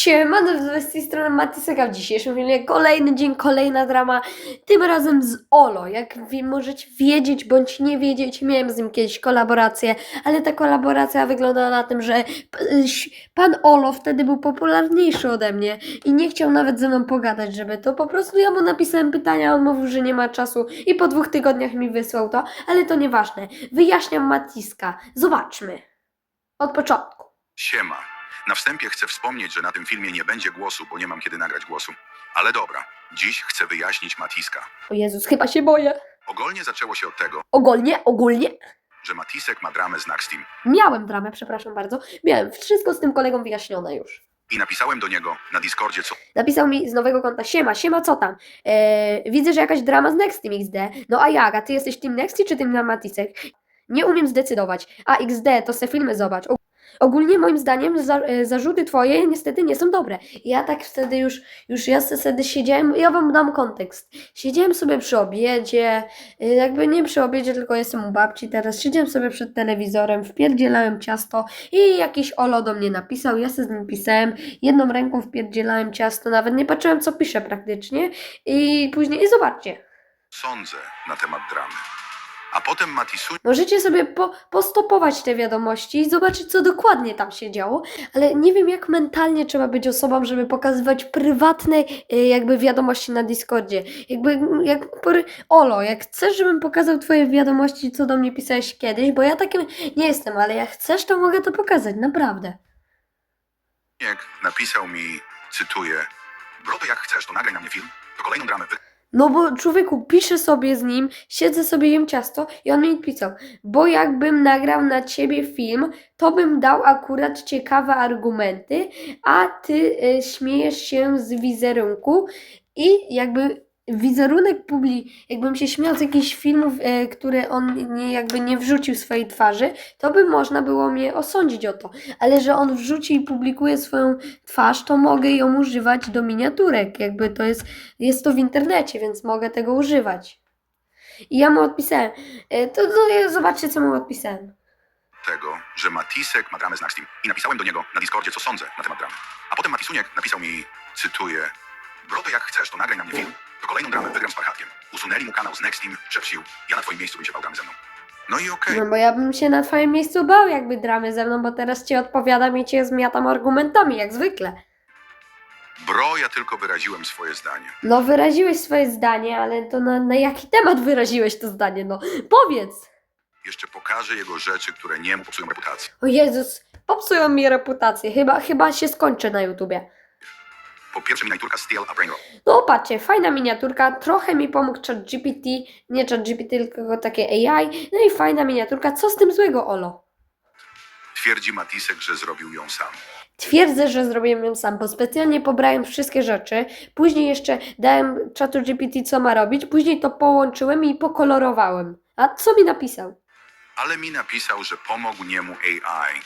Siemano, z tej strony Matyseka w dzisiejszym filmie kolejny dzień, kolejna drama, tym razem z Olo. Jak możecie wiedzieć bądź nie wiedzieć, miałem z nim kiedyś kolaborację, ale ta kolaboracja wygląda na tym, że pan Olo wtedy był popularniejszy ode mnie i nie chciał nawet ze mną pogadać, żeby to po prostu ja mu napisałem pytania, on mówił, że nie ma czasu i po dwóch tygodniach mi wysłał to, ale to nieważne. Wyjaśniam Matiska. Zobaczmy. Od początku. Siema. Na wstępie chcę wspomnieć, że na tym filmie nie będzie głosu, bo nie mam kiedy nagrać głosu. Ale dobra, dziś chcę wyjaśnić Matiska. O Jezus, chyba się boję. Ogólnie zaczęło się od tego, Ogólnie, ogólnie. że Matisek ma dramę z Naxteam Miałem dramę, przepraszam bardzo. Miałem wszystko z tym kolegą wyjaśnione już. i napisałem do niego na Discordzie, co Napisał mi z nowego konta, siema, siema, co tam? Eee, widzę, że jakaś drama z Nextim XD. No a jak, a ty jesteś Team Nexty czy Team Matisek? Nie umiem zdecydować. A XD, to se filmy zobacz. O- Ogólnie moim zdaniem za, e, zarzuty twoje niestety nie są dobre. Ja tak wtedy już, już ja wtedy siedziałem, ja wam dam kontekst. Siedziałem sobie przy obiedzie, e, jakby nie przy obiedzie, tylko jestem u babci teraz. Siedziałem sobie przed telewizorem, wpierdzielałem ciasto i jakiś Olo do mnie napisał, ja se z nim pisałem, jedną ręką wpierdzielałem ciasto, nawet nie patrzyłem co pisze praktycznie i później, i zobaczcie. sądzę na temat dramy. A potem Możecie sobie po, postopować te wiadomości i zobaczyć, co dokładnie tam się działo, ale nie wiem, jak mentalnie trzeba być osobą, żeby pokazywać prywatne y, jakby wiadomości na Discordzie. Jakby, jak Olo, jak chcesz, żebym pokazał twoje wiadomości, co do mnie pisałeś kiedyś, bo ja takim nie jestem, ale jak chcesz, to mogę to pokazać, naprawdę. napisał mi, cytuję, Bro, jak chcesz, to nagraj na mnie film, to kolejną dramę wy... No bo człowieku, piszę sobie z nim, siedzę sobie, jem ciasto i on mi pisał, bo jakbym nagrał na ciebie film, to bym dał akurat ciekawe argumenty, a ty y, śmiejesz się z wizerunku i jakby wizerunek publi, jakbym się śmiał z jakichś filmów, y, które on nie, jakby nie wrzucił swojej twarzy, to by można było mnie osądzić o to. Ale że on wrzuci i publikuje swoją twarz, to mogę ją używać do miniaturek. Jakby to jest jest to w internecie, więc mogę tego używać. I ja mu odpisałem. E, To, to zobaczcie, co mu odpisałem. tego, że Matisek ma dramę z Naxteam i napisałem do niego na Discordzie, co sądzę na temat dramy. A potem Matisuniek napisał mi, cytuję, Bro, to jak chcesz, to nagraj na mnie film, to kolejną dramę wygram z Farhatkiem. Usunęli mu kanał z Nexteam, że wsił, ja na twoim miejscu bym się bał dramy ze mną. No i okej, No bo ja bym się na twoim miejscu bał, jakby dramy ze mną, bo teraz ci odpowiadam i cię zmiatam argumentami, jak zwykle. Bro, ja tylko wyraziłem swoje zdanie. No wyraziłeś swoje zdanie, ale to na, na jaki temat wyraziłeś to zdanie? No powiedz! Jeszcze pokażę jego rzeczy, które nie mu popsują reputacji. O Jezus, popsują mi reputację. Chyba, chyba się skończę na YouTubie. Po pierwsze miniaturka Steel a Brain Roll. No patrzcie, fajna miniaturka, trochę mi pomógł ChatGPT, nie ChatGPT, tylko takie AI, no i fajna miniaturka, co z tym złego, Olo? Twierdzi Matisek, że zrobił ją sam. Twierdzę, że zrobiłem ją sam, bo specjalnie pobrałem wszystkie rzeczy, później jeszcze dałem ChatGPT co ma robić, później to połączyłem i pokolorowałem. A co mi napisał? Ale mi napisał, że pomógł niemu AI.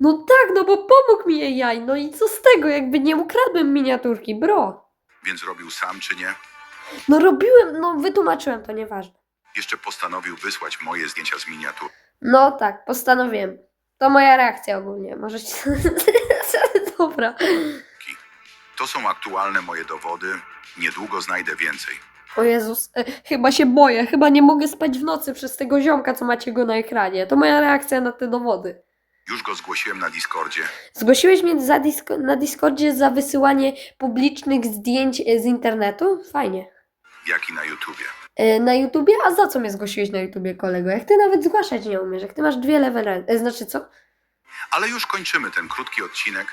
No tak, no bo pomógł mi AI, no i co z tego, jakby nie ukradłem miniaturki, bro. Więc robił sam czy nie? No robiłem, no wytłumaczyłem, to nieważne. Jeszcze postanowił wysłać moje zdjęcia z miniatur. No tak, postanowiłem. To moja reakcja ogólnie. Możecie. Dobra. To są aktualne moje dowody. Niedługo znajdę więcej. O Jezus, e, chyba się boję. Chyba nie mogę spać w nocy przez tego ziomka, co macie go na ekranie. To moja reakcja na te dowody. Już go zgłosiłem na Discordzie. Zgłosiłeś mnie za disko- na Discordzie za wysyłanie publicznych zdjęć e, z internetu? Fajnie. jak i na YouTubie. E, Na YouTubie? A za co mnie zgłosiłeś na YouTubie, kolego? Jak ty nawet zgłaszać nie umiesz, jak ty masz dwie levele. E, znaczy co? Ale już kończymy ten krótki odcinek.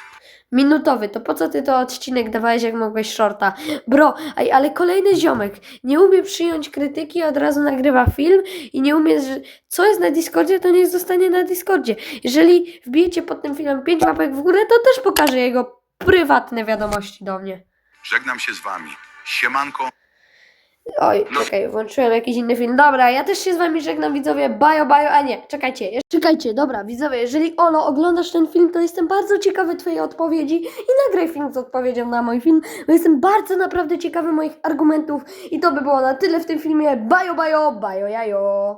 Minutowy, to po co ty to odcinek dawałeś, jak mogłeś shorta? Bro, ale kolejny ziomek nie umie przyjąć krytyki, od razu nagrywa film i nie umie, że co jest na Discordzie, to niech zostanie na Discordzie. Jeżeli wbijecie pod tym filmem 5 łapek w górę, to też pokażę jego prywatne wiadomości do mnie. Żegnam się z wami. Siemanko. Oj, czekaj, włączyłem jakiś inny film. Dobra, ja też się z wami żegnam, widzowie. Bajo, bajo, a nie, czekajcie. jeszcze- Czekajcie, dobra, widzowie, jeżeli Olo oglądasz ten film, to jestem bardzo ciekawy twojej odpowiedzi i nagraj film z odpowiedzią na mój film, bo jestem bardzo naprawdę ciekawy moich argumentów i to by było na tyle w tym filmie. Bajo, bajo, bajo, jajo.